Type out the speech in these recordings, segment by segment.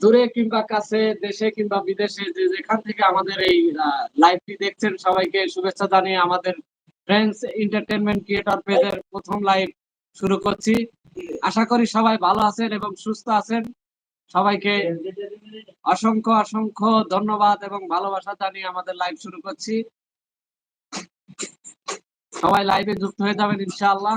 দূরে কিংবা কাছে, দেশে কিংবা বিদেশে, যে যেখান থেকে আমাদের এই লাইভটি দেখছেন, সবাইকে শুভেচ্ছা জানিয়ে আমাদের ফ্রেন্ডস এন্টারটেনমেন্ট ক্রিয়েটর পেজের প্রথম লাইভ শুরু করছি। আশা করি সবাই ভালো আছেন এবং সুস্থ আছেন। সবাইকে অসংখ্য অসংখ্য ধন্যবাদ এবং ভালোবাসা জানিয়ে আমাদের লাইভ শুরু করছি। সবাই লাইভে যুক্ত হয়ে যাবেন, ইনশাআল্লাহ।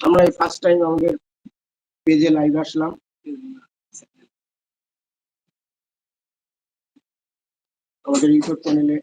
আমরা এই ফার্স্ট টাইম আমাদের পেজে লাইভ আসলাম। আমাদের ইউটিউব চ্যানেলে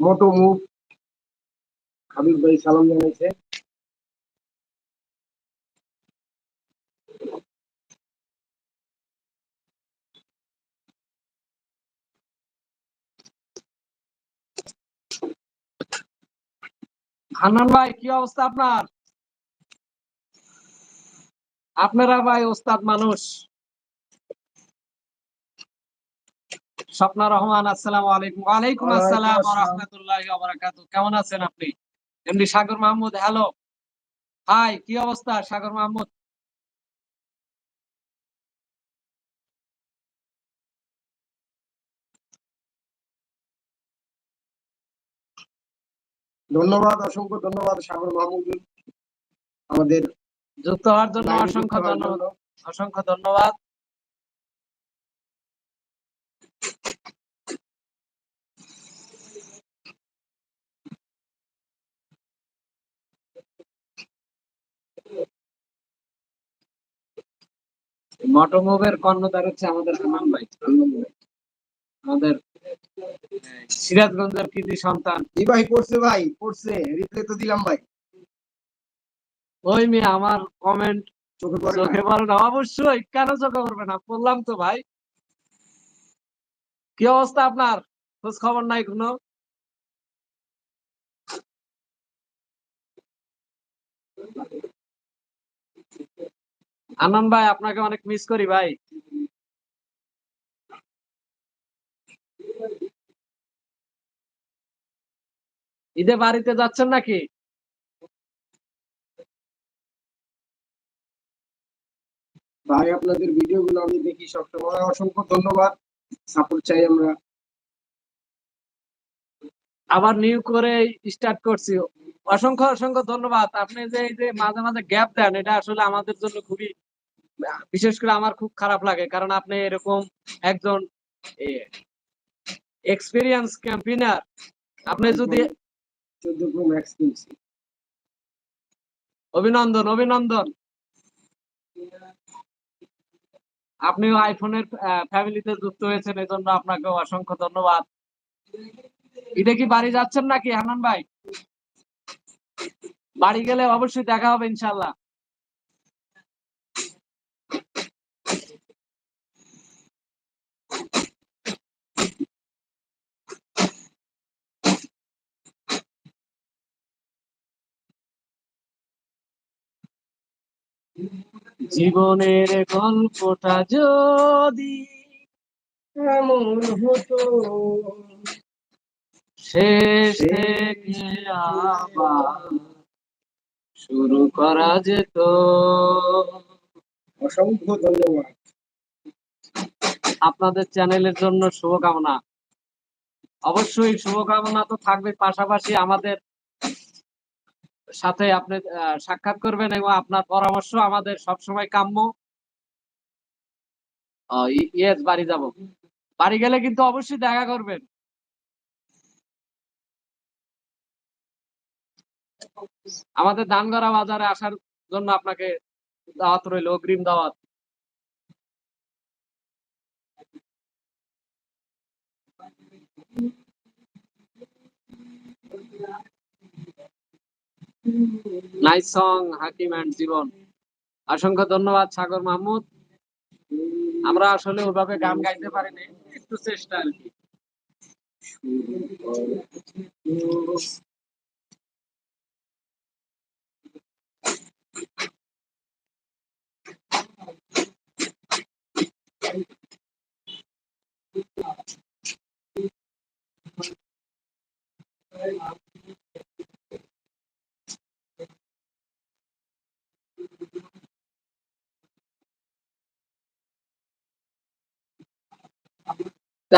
মোটো মুভ হাবিব ভাই সালাম জানাইছে। হান্নান ভাই, কি অবস্থা আপনার? আপনারা ভাই ওস্তাদ মানুষ। স্বপ্না রহমান আসসালামু আলাইকুম। ওয়ালাইকুম আসসালাম ওয়া রাহমাতুল্লাহি ওয়া বারাকাতুহু কেমন আছেন আপনি? MD Sagar Mahmud hello. Hi কি অবস্থা সাগর মাহমুদ? ধন্যবাদ অসংখ্য ধন্যবাদ সাগর মাহমুদুল আমাদের যুক্ত হওয়ার জন্য অসংখ্য ধন্যবাদ। অসংখ্য ধন্যবাদ। মটোমোভের কর্ণধার হচ্ছে আমাদের হান্নান ভাই আমাদের সিরাজগঞ্জের কৃতি সন্তান। জি ভাই পড়ছে ভাই? পড়ছে রিপ্লাই তো দিলাম ভাই। ওই মেয়ে আমার কমেন্ট চোখে পড়ে? চোখে পড়ে না। অবশ্যই কেন চোখে পড়বে না? বললাম তো ভাই। কি অবস্থা আপনার? খোঁজ খবর নাই কোনো? আনন্দ ভাই আপনাকে অনেক মিস করি ভাই। ঈদে বাড়িতে যাচ্ছেন নাকি? ভাই আপনাদের ভিডিও গুলো আমি দেখি সবসময়। অসংখ্য ধন্যবাদ। সাপোর্ট চাই আমরা। আবার নিউ করে স্টার্ট করছি। অসংখ্য অসংখ্য ধন্যবাদ। আপনি যে এই যে মাঝে মাঝে গ্যাপ দেন এটা আসলে আমাদের জন্য খুবই বিশেষ করে আমার খুব খারাপ লাগে কারণ আপনি এরকম একজন এক্সপিরিয়েন্স ক্যাম্পিনার আপনি যদি অভিনন্দন অভিনন্দন। আপনিও আইফোনের ফ্যামিলিতে যুক্ত হয়েছেন এই জন্য আপনাকে অসংখ্য ধন্যবাদ। ঈদে কি বাড়ি যাচ্ছেন নাকি হানান ভাই? বাড়ি গেলে অবশ্যই দেখা হবে ইনশাল্লাহ জীবনের গল্পটা যদি এমন হতো শেষ থেকে আবার শুরু করা যেত। অসংখ্য ধন্যবাদ। আপনাদের চ্যানেলের জন্য শুভকামনা। অবশ্যই শুভকামনা তো থাকবে পাশাপাশি আমাদের সাথে আপনি সাক্ষাৎ করবেন এবং আপনার পরামর্শ আমাদের সবসময় কাম্য। ইয়েস, বাড়ি যাব। বাড়ি গেলে কিন্তু অবশ্যই দেখা করবেন। আমাদের ধানগড়া বাজারে আসার জন্য আপনাকে দাওয়াত রইল, অগ্রিম দাওয়াত। Nice song Hakim and Jibon অসংখ্য ধন্যবাদ, সাগর মাহমুদ। আমরা আসলে ওইভাবে গান গাইতে পারিনি, একটু চেষ্টা আর কি। তা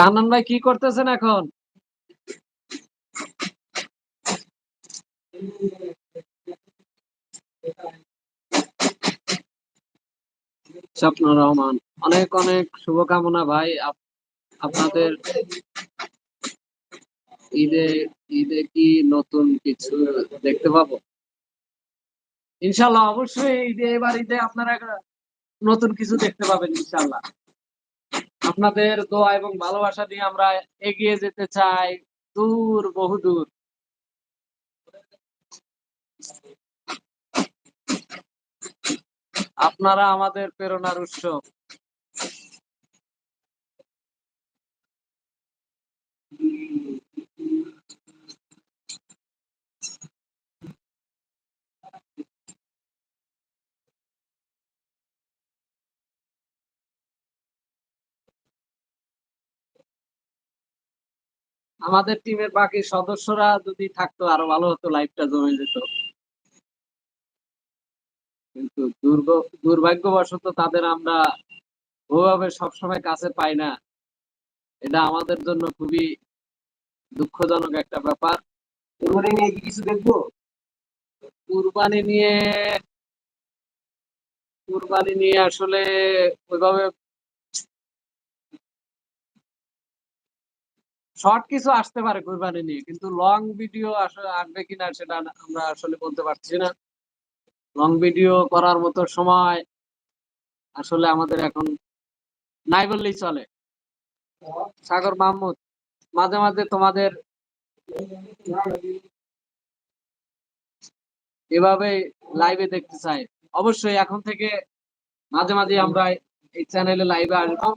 হান্নান ভাই কি করতেছেন এখন? স্বপ্ন রহমান, অনেক অনেক শুভকামনা ভাই। আপ- আপনাদের ঈদে ঈদে কি নতুন কিছু দেখতে পাবো? ইনশাল্লাহ, অবশ্যই ঈদে, এবার ঈদে আপনারা নতুন কিছু দেখতে পাবেন, ইনশাল্লাহ। আপনাদের দোয়া এবং ভালোবাসা দিয়ে আমরা এগিয়ে যেতে চাই। দূর, বহু দূর। আপনারা আমাদের প্রেরণার উৎস। আমাদের টিমের বাকি সদস্যরা যদি থাকতো, আরও ভালো হতো, লাইফটা জমে যেত। কিন্তু দুর্ভাগ্যবশত তাদের আমরা ওভাবে সবসময় কাছে পাই না। এটা আমাদের জন্য খুবই দুঃখজনক একটা ব্যাপার। কুরবানি নিয়ে কিছু কুরবানি নিয়ে কুরবানি নিয়ে আসলে ওইভাবে শর্ট কিছু আসতে পারে কুরবানি নিয়ে, কিন্তু লং ভিডিও আসলে আসবে কিনা সেটা আমরা আসলে বলতে পারছি না। লং ভিডিও করার মতো সময় আসলে আমাদের এখন নাই বললেই চলে। সাগর মাহমুদ, মাঝে মাঝে তোমাদের এভাবে লাইভে দেখতে চাই। অবশ্যই এখন থেকে মাঝে মাঝে আমরা এই চ্যানেলে লাইভে আসব।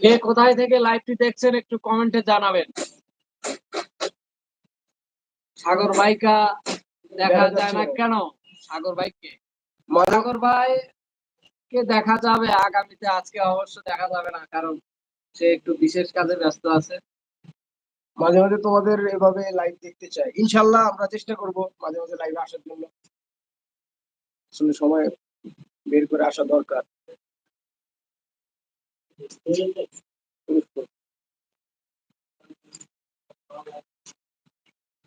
কে কোথায় থেকে লাইভটি দেখছেন একটু কমেন্টে জানাবেন। সাগর ভাইকা দেখা যায় না কেন? সাগর ভাইকে। মজা সাগর ভাই কে দেখা যাবে আগামীতে আজকে অবশ্য দেখা যাবে না কারণ সে একটু বিশেষ কাজে ব্যস্ত আছে। মাঝে মাঝে তোমাদের এভাবে লাইভ দেখতে চাই। ইনশাল্লাহ আমরা চেষ্টা করব মাঝে মাঝে লাইভে আসার জন্য। আসলে সময় বের করে আসা দরকার।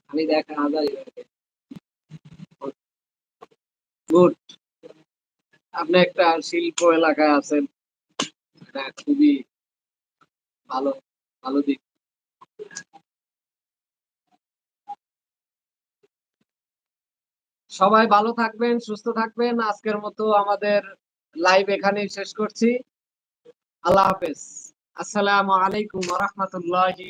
আমি দেখা হাজার গুড আপনি একটা শিল্প এলাকায় আছেন। এটা খুবই ভালো ভালো দিক। সবাই ভালো থাকবেন, সুস্থ থাকবেন। আজকের মতো আমাদের লাইভ এখানেই শেষ করছি। আল্লাহ হাফেজ। আসসালামু আলাইকুম রাহমাতুল্লাহি